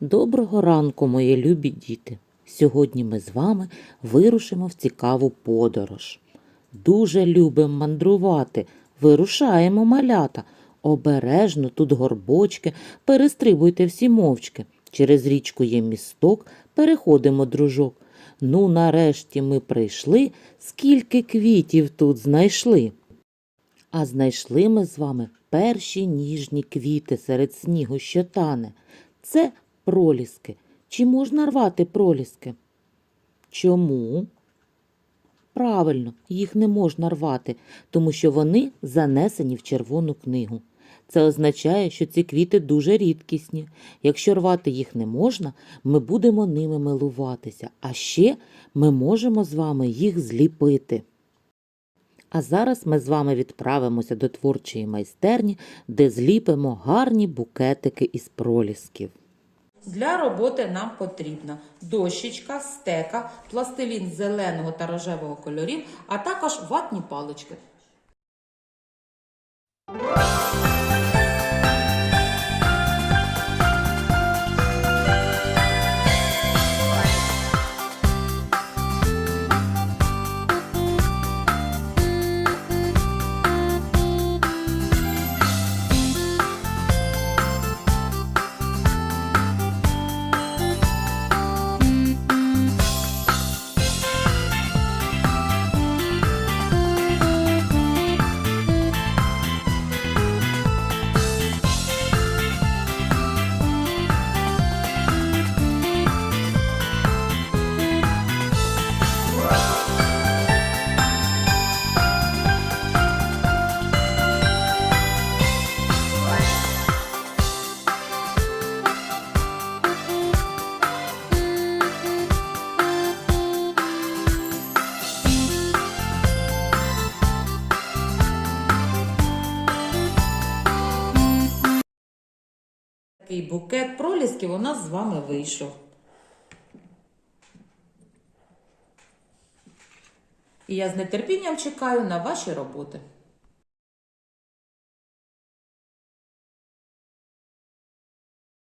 Доброго ранку, мої любі діти! Сьогодні ми з вами вирушимо в цікаву подорож. Дуже любимо мандрувати. Вирушаємо малята. Обережно тут горбочки, перестрибуйте всі мовчки. Через річку є місток, переходимо, дружок. Ну, нарешті ми прийшли, скільки квітів тут знайшли. А знайшли ми з вами перші ніжні квіти серед снігу, що тане. Це проліски. Чи можна рвати проліски? Чому? Правильно, їх не можна рвати, тому що вони занесені в червону книгу. Це означає, що ці квіти дуже рідкісні. Якщо рвати їх не можна, ми будемо ними милуватися, а ще ми можемо з вами їх зліпити. А зараз ми з вами відправимося до творчої майстерні, де зліпимо гарні букетики із пролісків. Для роботи нам потрібна дощечка, стека, пластилін зеленого та рожевого кольорів, а також ватні палички. Такий букет пролісків у нас з вами вийшов. І я з нетерпінням чекаю на ваші роботи.